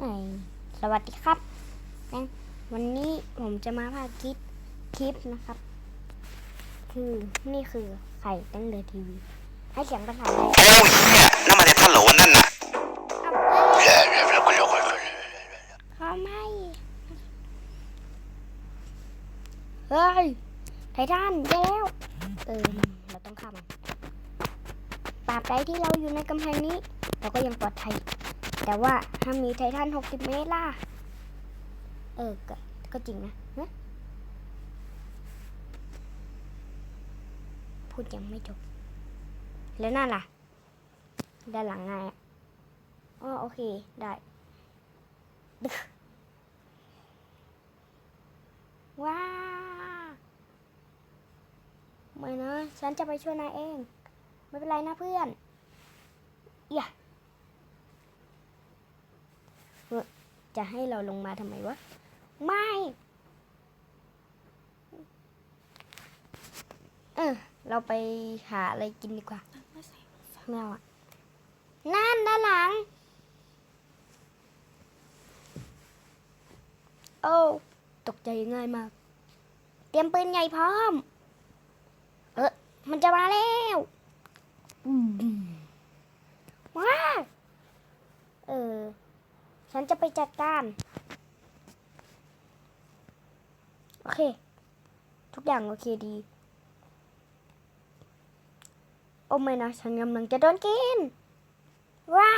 ไอยสวัสดีครับนะวันนี้ผมจะมาพาคิดคลิปนะครับ คือนี่คือไข่ตั้งเดอทีวี ให้เสียงภาษาไทยโอ้ยเฮียนั่นมันในท่านโหลนั่นน่ะเอาเอ้ยเขาไม่เฮ้ยไททันเดี๋ยวแล้ว เออ เราต้องฆ่ามันปราบใดที่เราอยู่ในกำแพงนี้ เราก็ยังปลอดภัย แต่ว่าถ้ามีไททัน60เมตรล่ะ เออ ก็ก็จริงนะฮะพูดยังไม่จบ แล้วนั่นล่ะ ด้านหลังไงอ๋อโอเค ได้ว้าไม่นะ ฉันจะไปช่วยนายเอง ไม่เป็นไรนะเพื่อนอย่าเฮ้ย จะให้เราลงมาทำไมวะ ไม่ เออ เราไปหาอะไรกินดีกว่าแมวอะ นั่นด้านหลัง โอ้ ตกใจง่ายมาก เตรียมปืนใหญ่พร้อม เออมันจะมาแล้วอืมว้าเออ ฉันจะไปจัดการ โอเค ทุกอย่างโอเคดี โอ้ไม่นะ ฉันกำลังจะโดนกิน ว้า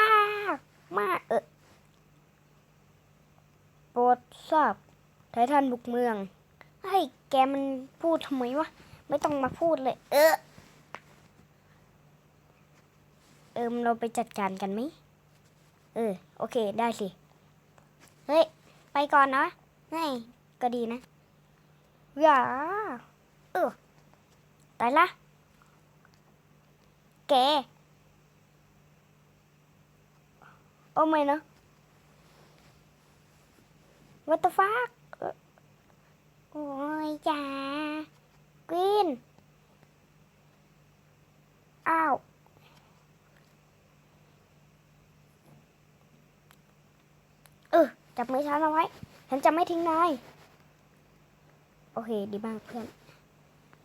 มาเออโปรดทราบไททันบุกเมือง เฮ้ย แกมันพูดทำไมวะ ไม่ต้องมาพูดเลย เออ เอิมเราไปจัดการกันไหม เออ โอเค ได้สิ เฮ้ย ไปก่อนนะนี่ก็ดีนะอย่าเออตายละแกโอ้ไม่นะ what the fuck เอ่อโอ้ยจ้ากวิน อ้าว เออ จับมือฉันเอาไว้ ฉันจะไม่ทิ้งนาย โอเค ดีมากเพื่อน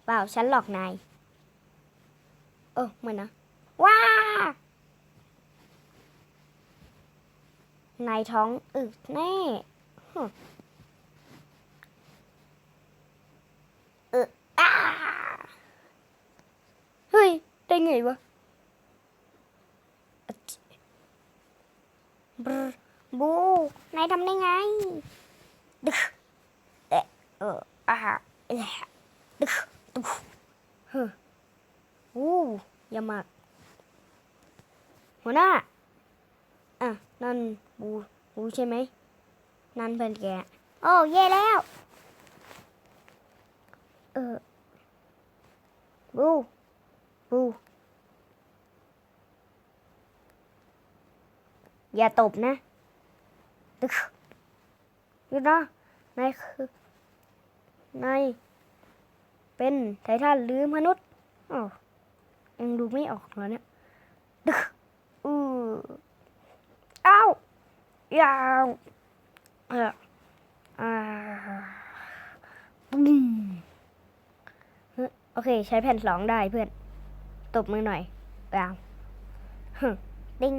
เปล่า ฉันหลอกนาย เออเหมือนนะ ว้า นายท้องอึแน่เอออ้าเฮ้ย ได้ไงวะจิบร บู นายทำได้ไง ดึกเอะเอออาเอะดึกตุ๊บเฮ้ออู้ยามากหัวหน้า อะ นั่นบูบูใช่ไหม นั่นเพื่อนแก โอ้ เย่แล้ว เออ บูบูอย่าตบนะ ยุดนะนายคือนายเป็นไททันหรือมนุษย์อ๋อยังดูไม่ออกเหรอเนี่ยตึกอืออ้าวยาวเอออ่าปุ้มโอเค ใช้แผ่นสองได้เพื่อน ตบมือหน่อยว้าวฮึติ้ง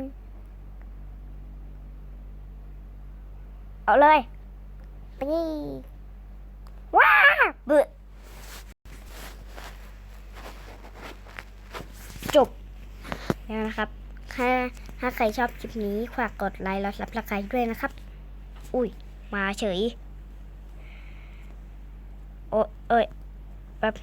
เอาเลยตีว้าบื่อจบแล้วนะครับ ถ้าถ้าใครชอบคลิปนี้ฝากกดไลค์และซับสไครต์ด้วยนะครับ อุ้ย มาเฉย โอ้เอ้ยแป๊บ